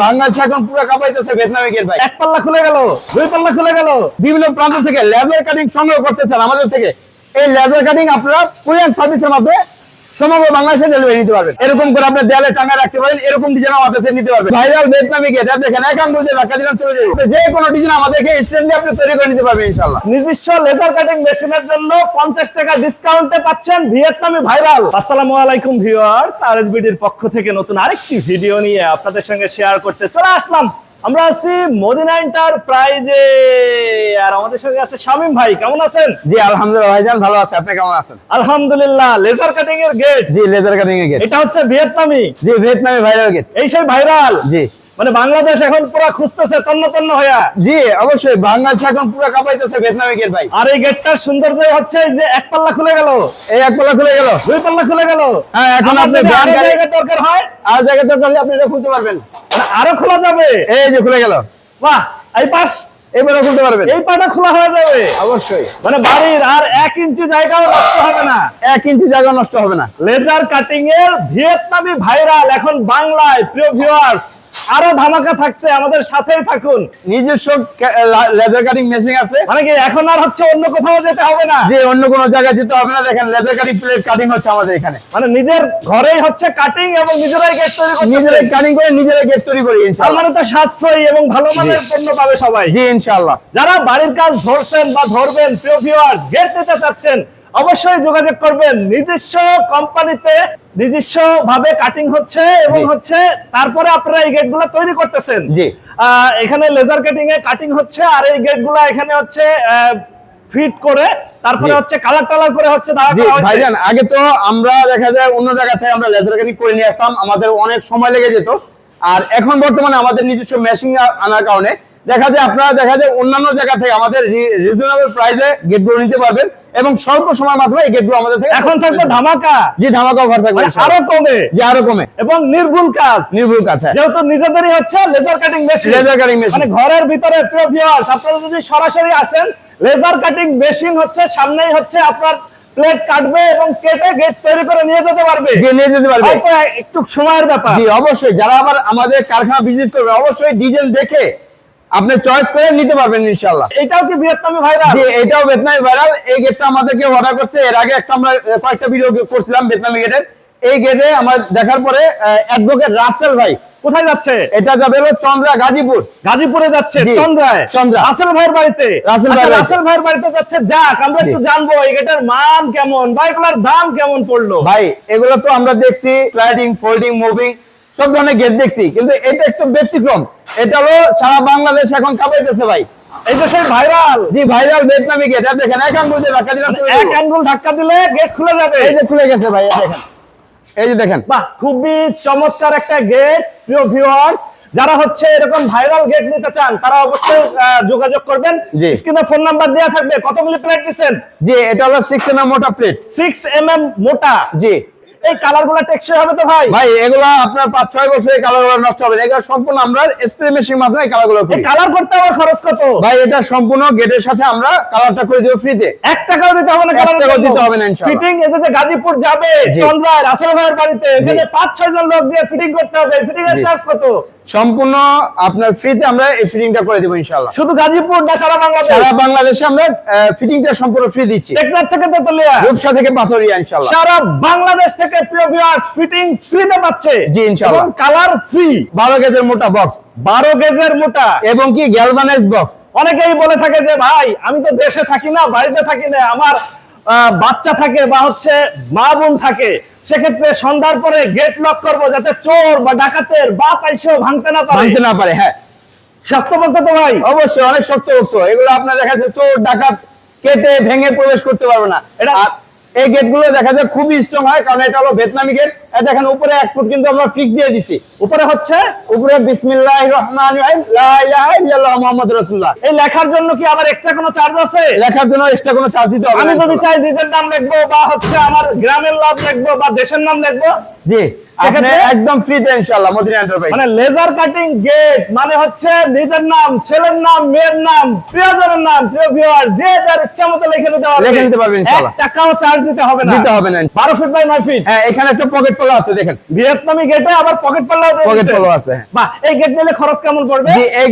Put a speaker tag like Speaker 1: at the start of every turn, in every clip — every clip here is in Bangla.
Speaker 1: বাংলাদেশ এখন পুরো কাঁপাইতেছে ভিয়েতনামি গেট ভাই।
Speaker 2: এক পাল্লা খুলে গেল দুই পাল্লা খুলে গেল।
Speaker 1: বিভিন্ন প্রান্ত থেকে লেজার কাটিং সংগ্রহ করতে চান আমাদের থেকে। এই লেজার কাটিং আপনারা কুরিয়ান সার্ভিসের মাধ্যমে সমগ্র বাংলাদেশে ডেলিভারি নিতে পারবেন। এরকম করে আপনি দেয়ালে টাঙ্গা রাখতে পারেন, এরকম ডিজাইন আমাদের থেকে নিতে পারবেন। ভাইরাল ভিয়েতনামি গেট আর দেখেন, এক আঙ্গুল দিয়ে ধাক্কা দিলাম, চলে যাবে। যে কোনো ডিজাইন আমাদেরকে ইনস্ট্যান্টলি আপনি তৈরি করে নিতে পারবেন, ইনশাআল্লাহ।
Speaker 2: নিজস্ব লেজার কাটিং মেশিনের জন্য পঞ্চাশ টাকা ডিসকাউন্টে পাচ্ছেন ভিয়েতনামি ভাইরাল আসসালামু আলাইকুম ভিউয়ার্স আরএসবিডির পক্ষ থেকে নতুন আরেকটি ভিডিও নিয়ে আপনাদের সঙ্গে শেয়ার করতে চলে আসলাম। আমরা আছি মদিনা এন্টারপ্রাইজে আর আমাদের সঙ্গে আছে শামীম ভাই কেমন আছেন?
Speaker 1: জি আলহামদুলিল্লাহ ভাইজান ভালো আছে আপনি কেমন আছেন?
Speaker 2: আলহামদুলিল্লাহ লেজার কাটিং এর গেট
Speaker 1: জি লেজার কাটিং এর গেট
Speaker 2: এটা হচ্ছে ভিয়েতনামি।
Speaker 1: জি ভিয়েতনামি ভাইরাল গেট
Speaker 2: এই সেই ভাইরাল
Speaker 1: জি।
Speaker 2: মানে বাংলাদেশ এখন পুরো খুঁজতেছে তন্ন তন্ন হইয়া
Speaker 1: জি অবশ্যই বাংলাদেশ এখন পুরো কাঁপাইতেছে ভিয়েতনামি গেট ভাই।
Speaker 2: আর এই গেটটার সৌন্দর্য হচ্ছে যে এক পাল্লা খুলে গেল।
Speaker 1: এই এক পাল্লা খুলে গেল।
Speaker 2: দুই পাল্লা খুলে গেল।
Speaker 1: হ্যাঁ, এখন আপনি
Speaker 2: জায়গা দরকার হয়?
Speaker 1: আর জায়গা তো করলে আপনি এটা খুলতে পারবেন।
Speaker 2: মানে আরও খোলা যাবে?
Speaker 1: এই যে খুলে গেল।
Speaker 2: বাহ এই পাশ।
Speaker 1: এবারে খুলতে পারবেন।
Speaker 2: এই পাটা খোলা হয়ে যাবে।
Speaker 1: অবশ্যই।
Speaker 2: মানে বাড়ির আর এক ইঞ্চি জায়গাও নষ্ট হবে না।
Speaker 1: এক ইঞ্চি জায়গা নষ্ট হবে না।
Speaker 2: লেজার কাটিং এর ভিয়েতনামি ভাইরাল এখন বাংলায়। প্রিয় ভিউয়ার্স আরও ধামাকা থাকছে আমাদের সাথেই থাকুন।
Speaker 1: নিজস্ব লেজার কাটিং মেশিন আছে।
Speaker 2: মানে কি এখন আর হচ্ছে অন্য কোথাও যেতে হবে না?
Speaker 1: যে অন্য কোনো জায়গায় যেতে হবে না। দেখেন লেজার কাটিং প্লেট কাটিং হচ্ছে আমাদের এখানে।
Speaker 2: মানে নিজের ঘরেই হচ্ছে কাটিং এবং নিজেরাই গেট তৈরি করতে
Speaker 1: নিজেরাই কাটিং করে নিজেরাই গেট তৈরি করি ইনশাআল্লাহ।
Speaker 2: মানে তো সাশ্রয়ী এবং ভালো মানের। পণ্য পাবে সবাই।
Speaker 1: জি ইনশাআল্লাহ।
Speaker 2: যারা বাড়ির কাজ ধরছেন বা ধরবেন প্রিয় ভিউয়ার গেট নিতে চাচ্ছেন অবশ্যই যোগাযোগ করবেন। নিজস্ব কোম্পানিতে নিজস্ব ভাবে কাটিং হচ্ছে এবং হচ্ছে তারপরে আপনারা এই গেটগুলো তৈরি করতেছেন।
Speaker 1: জি।
Speaker 2: এখানে লেজার কাটিং এ কাটিং হচ্ছে আর এই গেটগুলো এখানে হচ্ছে ফিট করে তারপরে হচ্ছে কালার টালার করে হচ্ছে।
Speaker 1: ভাইজান আগে তো আমরা দেখা যায় অন্য জায়গা থেকে আমরা লেজার কাটিং করে নিয়ে আসতাম। আমাদের অনেক সময় লেগে যেত। আর এখন বর্তমানে আমাদের নিজস্ব মেশিন আনার কারণে দেখা যায় আপনারা দেখা যায় অন্যান্য জায়গা থেকে আমাদের রিজনেবল প্রাইসে গেটগুলো নিতে পারবেন এবং স্বল্প সময়ের মাধ্যমে এই গেটগুলো আমাদের থেকে
Speaker 2: এখন থাকবে ধামাকা।
Speaker 1: জি ধামাকা অফার থাকবে
Speaker 2: মানে আরও কমে।
Speaker 1: জি আরও কমে।
Speaker 2: এবং নির্ভুল কাজ।
Speaker 1: নির্ভুল কাছে
Speaker 2: যেহেতু নিজেদেরই হচ্ছে laser cutting machine
Speaker 1: laser cutting machine
Speaker 2: মানে ঘরের ভিতরে প্রিয় ভিউয়ার্স আপনারা যদি সরাসরি আসেন লেজার কাটিং মেশিন হচ্ছে সামনেই হচ্ছে আপনার প্লেট কাটবে এবং কেটে গেট তৈরি করে নিয়ে যেতে পারবে।
Speaker 1: নিয়ে যেতে পারবে।
Speaker 2: একটু সময়ের ব্যাপার।
Speaker 1: জি অবশ্যই। যারা আবার আমাদের কারখানা ভিজিট করবে অবশ্যই ডিজাইন দেখে আপনি চয়েস করে নিতে পারবেন ইনশাআল্লাহ।
Speaker 2: এটাও কি ভিয়েতনামি ভাইরাল?
Speaker 1: জি এটাও বেতনামি ভাইরাল। এই গেটটা আমাদেরকে অর্ডার করছে। এর আগে একটা আমরা কয়েকটা ভিডিও করছিলাম বেতনামি গেটের এই গেটে আমার দেখার পরে অ্যাডভোকেট রাসেল ভাই।
Speaker 2: কোথায় যাচ্ছে?
Speaker 1: এটা যাবে হলো চন্দ্রা গাজীপুর।
Speaker 2: গাজীপুরে যাচ্ছে চন্দ্রায়
Speaker 1: চন্দ্রা।
Speaker 2: রাসেল ভাইয়ের বাড়িতে।
Speaker 1: রাসেল
Speaker 2: আচ্ছা,
Speaker 1: ভাইয়ের বাড়িতে।
Speaker 2: রাসেল ভাইয়ের বাড়িতে যাচ্ছে যাক আমরা একটু জানব এই গেটের মান কেমন? বা দাম কেমন পড়ল?
Speaker 1: ভাই এগুলো তো আমরা দেখছি স্লাইডিং ফোল্ডিং মুভিং সব ধরনের গেট দেখছি কিন্তু এটা একটু ব্যতিক্রম। এটা হলো সারা বাংলাদেশ এখন কাঁপাইতেছে ভাই।
Speaker 2: এই সেই ভাইরাল
Speaker 1: জি ভাইরাল ভিয়েতনামি গেট আর দেখেন এক আঙ্গুল দিয়ে ধাক্কা দিলাম
Speaker 2: এক
Speaker 1: যাবে।
Speaker 2: ধাক্কা দিলে গেট খুলে যাবে।
Speaker 1: এই যে খুলে গেছে ভাই দেখেন। এই যে দেখেন।
Speaker 2: বাহ খুবই চমৎকার একটা গেট প্রিয় ভিউয়ার্স যারা হচ্ছে এরকম ভাইরাল গেট নিতে চান তারা অবশ্যই যোগাযোগ করবেন। স্ক্রিনে ফোন নাম্বার দেওয়া থাকবে। কতগুলি প্লেট দিচ্ছেন?
Speaker 1: জি এটা হলো সিক্স এম মোটা প্লেট
Speaker 2: সিক্স এম এম মোটা।
Speaker 1: জি।
Speaker 2: এই কালারগুলা টেকসই হবে তো ভাই।
Speaker 1: ভাই এগুলো আপনার পাঁচ ছয় বছরে কালারগুলো নষ্ট হবে এগুলো সম্পূর্ণ আমরা স্প্রে মেশিন মাধ্যমে কালারগুলো
Speaker 2: কালার করতে আমার খরচ কত?
Speaker 1: ভাই এটা সম্পূর্ণ গেটের সাথে আমরা কালারটা করে দিব ফ্রিতে
Speaker 2: এক টাকাও দিতে হবে না কালার
Speaker 1: টাকাও দিতে হবে না ইনশাআল্লাহ।
Speaker 2: ফিটিং এসেছে যে গাজীপুর যাবে। চন্দ্রায় রাসেল ভাইয়ের বাড়িতে এখানে পাঁচ ছয় জন লোক দিয়ে ফিটিং করতে হবে। ফিটিং এর। চার্জ কত?
Speaker 1: সম্পূর্ণ আপনার ফ্রিতে আমরা এই ফিটিংটা করে দেবো ইনশাআল্লাহ।
Speaker 2: শুধু গাজীপুর না সারা বাংলাদেশ?
Speaker 1: সারা বাংলাদেশে আমরা ফিটিংটা সম্পূর্ণ ফ্রি দিচ্ছি।
Speaker 2: টেকনাফ থেকে তেতুলিয়া।
Speaker 1: রূপসা থেকে পাথরিয়া ইনশাআল্লাহ।
Speaker 2: সারা বাংলাদেশ থেকে প্রিয় ভিউয়ার্স ফিটিং ফ্রিতে পাচ্ছে।
Speaker 1: জি, ইনশাআল্লাহ।
Speaker 2: কালার ফ্রি
Speaker 1: বারো গেজের মোটা বক্স
Speaker 2: বারো গেজের মোটা।
Speaker 1: এবং কি গ্যালভানাইজ বক্স
Speaker 2: অনেকেই বলে থাকে যে ভাই আমি তো দেশে থাকি না বাড়িতে থাকি না আমার বাচ্চা থাকে বা হচ্ছে মা বোন থাকে। সেক্ষেত্রে সন্ধ্যার পরে গেট লক করব যাতে চোর বা ডাকাতের বা পাইসেও ভাঙতে না পারে।
Speaker 1: ভাঙতে না পারে হ্যাঁ।
Speaker 2: বলতে তো ভাই?
Speaker 1: অবশ্যই অনেক শক্ত শক্ত এগুলো আপনার দেখা যাচ্ছে চোর ডাকাত কেটে ভেঙে প্রবেশ করতে পারবে না।
Speaker 2: এটা-
Speaker 1: এই গেটগুলো দেখা যায় খুবই স্ট্রং হয় কারণ এটা হলো ভিয়েতনামি গেট দেখেন উপরে এক ফুট কিন্তু আমরা ফিক্স দিয়ে দিছি।
Speaker 2: উপরে হচ্ছে
Speaker 1: উপরে বিসমিল্লাহ রহমান মোহাম্মদ রাসূলুল্লাহ।
Speaker 2: এই লেখার জন্য কি আবার এক্সট্রা কোনো চার্জ আছে?
Speaker 1: লেখার জন্য এক্সট্রা কোনো চার্জ দিতে হবে
Speaker 2: আমি যদি চাই নিজের নাম লিখব বা হচ্ছে আমার গ্রামের নাম লিখব বা দেশের নাম লিখব
Speaker 1: জি। একদম ফ্রিতে ইনশাআল্লাহ মদিনা এন্টারপ্রাইজ
Speaker 2: মানে লেজার কাটিং গেট মানে হচ্ছে নিজের নাম ছেলের নাম মেয়ের নাম প্রিয়জনের নাম প্রিয় ভিউয়ার যে যার ইচ্ছা মতো লিখে নিতে পারবে।
Speaker 1: লিখে নিতে পারবে ইনশাআল্লাহ।
Speaker 2: টাকাও চার্জ দিতে হবে না।
Speaker 1: দিতে হবে না
Speaker 2: বারো ফিট বাই নয় ফিট
Speaker 1: হ্যাঁ এখানে একটা পকেট পোলা আছে দেখেন।
Speaker 2: ভিয়েতনামি গেটে আবার পকেট পাল্লা
Speaker 1: পকেট পোলা আছে হ্যাঁ।
Speaker 2: বাহ এই গেট নিলে খরচ কেমন পড়বে?
Speaker 1: এই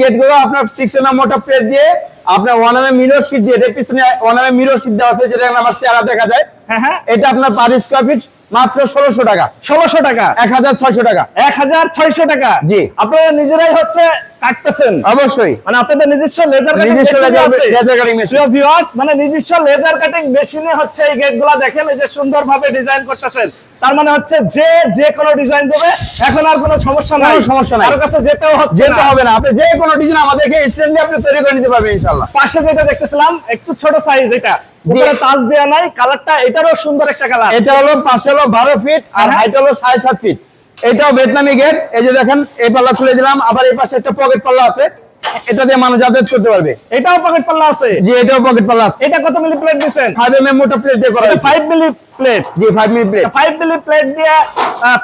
Speaker 1: আপনার সিক্স এম মোটা প্লেট দিয়ে আপনার মিরর শীট দিয়ে এটার পিছনে ওয়ান মিরর শীট দেওয়া আছে যেটা আমার চেহারা দেখা যায়।
Speaker 2: হ্যাঁ হ্যাঁ।
Speaker 1: এটা আপনার পার স্কোয়ার ফিট মাত্র ষোলোশো টাকা।
Speaker 2: ষোলোশো টাকা।
Speaker 1: এক হাজার ছয়শো টাকা।
Speaker 2: এক হাজার ছয়শো টাকা।
Speaker 1: জি।
Speaker 2: আপনারা নিজেরাই হচ্ছে কাটতেছেন।
Speaker 1: অবশ্যই।
Speaker 2: মানে আপনাদের নিজস্ব লেজার
Speaker 1: নিজস্ব লেজার কাটিং মেশিন
Speaker 2: ভিউয়ার্স মানে নিজস্ব লেজার কাটিং মেশিনে হচ্ছে এই গেটগুলো দেখেন এই যে সুন্দরভাবে ডিজাইন করতেছেন। তার মানে হচ্ছে যে যে কোনো ডিজাইন দেবে এখন আর কোনো সমস্যা নাই।
Speaker 1: সমস্যা নাই।
Speaker 2: কারও কাছে যেতেও হচ্ছে
Speaker 1: যেতে হবে না। আপনি যে কোনো ডিজাইন আমাদেরকে ইনস্ট্যান্টলি আপনি তৈরি করে নিতে পারবেন ইনশাআল্লাহ।
Speaker 2: পাশে যেটা দেখতেছিলাম একটু ছোট সাইজ এটা। উপরে তাজ দেওয়া নাই কালারটা এটারও সুন্দর একটা কালার
Speaker 1: এটা হলো পাশে হলো বারো ফিট আর
Speaker 2: হ্যাঁ।
Speaker 1: হাইট হলো সাড়ে সাত ফিট এটাও ভিয়েতনামি গেট। এই যে দেখেন, এই পাল্লা খুলে দিলাম। আবার এই পাশে একটা পকেট পাল্লা আছে। এটা দিয়ে মানুষ যাতায়াত করতে পারবে।
Speaker 2: এটাও পকেট পাল্লা আছে।
Speaker 1: জি এটাও পকেট পাল্লা
Speaker 2: এটা কত মিলি প্লেট দিচ্ছেন
Speaker 1: ফাইভ এম এম মোটা প্লেট দিয়ে করা হয়েছে।
Speaker 2: ফাইভ মিলি প্লেট
Speaker 1: জি five minute plate
Speaker 2: five milli plate দিয়ে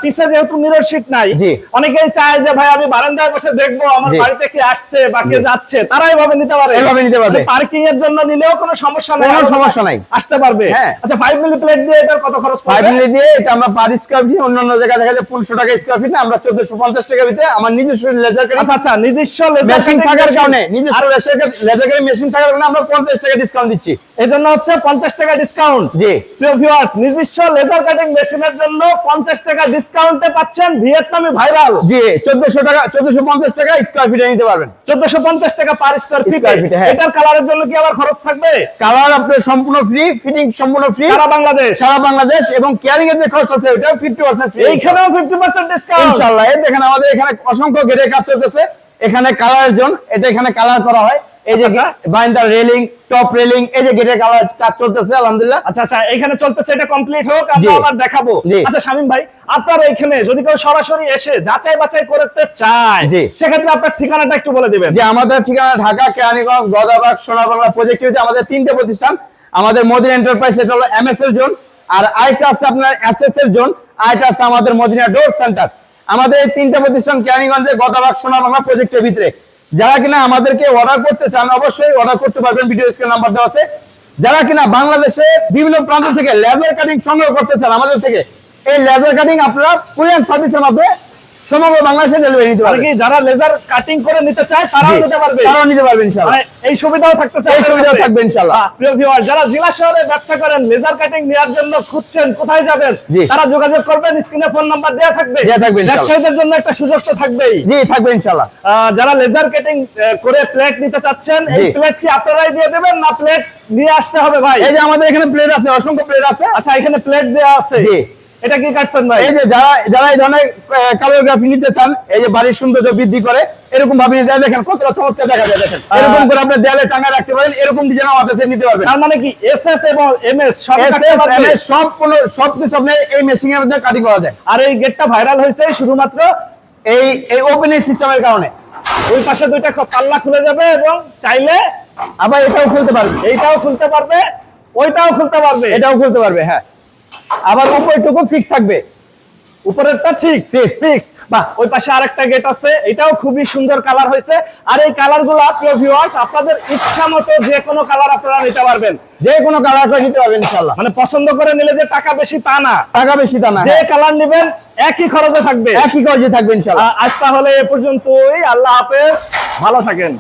Speaker 2: পিছে যেহেতু মিরর শিট নাই
Speaker 1: জি।
Speaker 2: অনেকেই চায় যে ভাই আমি বসে দেখব আমার বাড়িতে কি আসছে বা কে যাচ্ছে? তারা এভাবে নিতে পারে।
Speaker 1: এভাবে নিতে পারবে।
Speaker 2: পার্কিং এর জন্য নিলেও কোনো সমস্যা নাই
Speaker 1: কোনো সমস্যা নাই।
Speaker 2: আসতে পারবে।
Speaker 1: হ্যাঁ।
Speaker 2: আচ্ছা ফাইভ মিলি প্লেট দিয়ে এটার কত খরচ পড়বে?
Speaker 1: মিনিট দিয়ে এটা আমরা পার স্কোয়ার ফিট অন্যান্য জায়গায় দেখা যায় পনেরোশো টাকা স্কোয়ার ফিট আমরা চোদ্দশো পঞ্চাশ টাকা ভিতরে আমার নিজস্ব লেজার
Speaker 2: আচ্ছা আচ্ছা নিজস্ব
Speaker 1: মেশিন থাকার কারণে নিজস্ব লেজার মেশিন থাকার কারণে আমরা পঞ্চাশ টাকা ডিসকাউন্ট দিচ্ছি।
Speaker 2: এই জন্য হচ্ছে পঞ্চাশ টাকা ডিসকাউন্ট
Speaker 1: জি।
Speaker 2: প্রিয় ভিউয়ার্স নিজস্ব লেজার কাটিং মেশিনের জন্য পঞ্চাশ টাকা ডিসকাউন্টে পাচ্ছেন ভিয়েতনামি ভাইরাল।
Speaker 1: জি চোদ্দশো টাকা চোদ্দশো পঞ্চাশ টাকা স্কোয়ার ফিটে নিতে পারবেন।
Speaker 2: চোদ্দশো পঞ্চাশ টাকা পার স্কোয়ার ফিট। এটার কালারের জন্য কি আবার খরচ থাকবে?
Speaker 1: কালার আপনার সম্পূর্ণ ফ্রি ফিটিং সম্পূর্ণ ফ্রি
Speaker 2: সারা বাংলাদেশ।
Speaker 1: সারা বাংলাদেশ এবং ক্যারিং এর যে খরচ আছে ওটা ফিফটি পার্সেন্ট ফ্রি
Speaker 2: এইখানেও ফিফটি পার্সেন্ট ডিসকাউন্ট
Speaker 1: ইনশাল্লাহ এই দেখেন আমাদের এখানে অসংখ্য গেটে কাজ চলতেছে। এখানে কালারের জন্য এটা এখানে কালার করা হয় এই যে। বাইন্দার রেলিং টপ রেলিং এই যে গেটে কালার কাজ চলতেছে আলহামদুলিল্লাহ
Speaker 2: আচ্ছা আচ্ছা এখানে চলতেছে এটা কমপ্লিট হোক। আমরা আবার দেখাবো আচ্ছা শামিম ভাই আপনার এখানে যদি কেউ সরাসরি এসে যাচাই বাছাই করতে চায়। সেক্ষেত্রে আপনার ঠিকানাটা একটু বলে দিবেন
Speaker 1: যে আমাদের ঠিকানা ঢাকা কেরানীগঞ্জ গদাবাগ সোনাবাংলা প্রজেক্ট হচ্ছে আমাদের তিনটে প্রতিষ্ঠান আমাদের মদিনা এন্টারপ্রাইজ এটা হলো এমএস এর জোন আর আরেকটা আছে আপনার এসএস এর জোন আরেকটা আছে আমাদের মদিনা ডোর সেন্টার আমাদের তিনটে প্রতিষ্ঠান কেরানীগঞ্জে গদাবাগ সোনাবাংলা প্রজেক্টের ভিতরে। যারা কিনা আমাদেরকে অর্ডার করতে চান, অবশ্যই অর্ডার করতে পারবেন ভিডিও স্ক্রিন নাম্বার দেওয়া আছে। যারা কিনা বাংলাদেশে বিভিন্ন প্রান্ত থেকে লেজার কাটিং সংগ্রহ করতে চান আমাদের থেকে, এই লেজার কাটিং আপনারা কুরিয়ান সার্ভিসের মাধ্যমে সমগ্র বাংলাদেশে ডেলিভারি নিতে
Speaker 2: কি যারা লেজার কাটিং করে নিতে চায় তারাও নিতে পারবে?
Speaker 1: তারাও নিতে পারবেন ইনশাআল্লাহ।
Speaker 2: মানে এই সুবিধাও থাকতেছে
Speaker 1: এই সুবিধাও থাকবে ইনশাআল্লাহ।
Speaker 2: প্রিয় ভিউয়ার যারা জেলা শহরে ব্যবসা করেন লেজার কাটিং নেওয়ার জন্য খুঁজছেন কোথায় যাবেন? তারা যোগাযোগ করবেন স্ক্রিনে ফোন নাম্বার থাকবে।
Speaker 1: দেয়া থাকবে।
Speaker 2: ব্যবসায়ীদের জন্য একটা সুযোগ তো থাকবেই।
Speaker 1: জি থাকবে ইনশাআল্লাহ।
Speaker 2: যারা লেজার কাটিং করে প্লেট নিতে চাচ্ছেন এই প্লেট কি আপনারাই দিয়ে দেবেন না প্লেট নিয়ে আসতে হবে ভাই?
Speaker 1: এই যে আমাদের এখানে প্লেট আছে অসংখ্য প্লেট আছে।
Speaker 2: আচ্ছা এখানে প্লেট দেওয়া আছে।
Speaker 1: জি।
Speaker 2: এটা কি কাটছেন ভাই?
Speaker 1: এই যে যারা যারা এই ধরনের কালোগ্রাফি নিতে চান এই যে বাড়ির সৌন্দর্য বৃদ্ধি করে এরকম ভাবে দেখেন কতটা চমৎকার দেখা যায় দেখেন। এরকম করে আপনি দেয়ালে টাঙা রাখতে পারেন এরকম ডিজাইন আমাদের থেকে নিতে পারবেন।
Speaker 2: তার মানে কি এসএস এবং এমএস সব
Speaker 1: সব কোন সব কিছু আপনি এই মেশিং এর মধ্যে কাটিং করা যায়।
Speaker 2: আর এই গেটটা ভাইরাল হয়েছে শুধুমাত্র
Speaker 1: এই এই ওপেনিং সিস্টেমের কারণে।
Speaker 2: ওই পাশে দুইটা পাল্লা খুলে যাবে এবং চাইলে
Speaker 1: আবার এটাও খুলতে পারবে।
Speaker 2: এইটাও খুলতে পারবে ওইটাও খুলতে পারবে।
Speaker 1: এটাও খুলতে পারবে হ্যাঁ। আবার উপরটুকু ফিক্স থাকবে।
Speaker 2: উপরেরটা ঠিক ফিক্স বাহ ওই পাশে আরেকটা গেট আছে এটাও খুবই সুন্দর কালার হয়েছে। আর এই কালারগুলো ভিউয়ার্স আপনাদের ইচ্ছা মতো যে কোনো কালার আপনারা নিতে পারবেন।
Speaker 1: যে কোনো কালার নিতে পারবেন ইনশাআল্লাহ।
Speaker 2: মানে পছন্দ করে নিলে যে টাকা বেশি তা না।
Speaker 1: টাকা বেশি তা না
Speaker 2: যে
Speaker 1: হ্যাঁ।
Speaker 2: কালার নেবেন একই খরচে থাকবে।
Speaker 1: একই কাজে থাকবে ইনশাআল্লাহ।
Speaker 2: আজ তাহলে এ পর্যন্তই আল্লাহ হাফেজ ভালো থাকেন।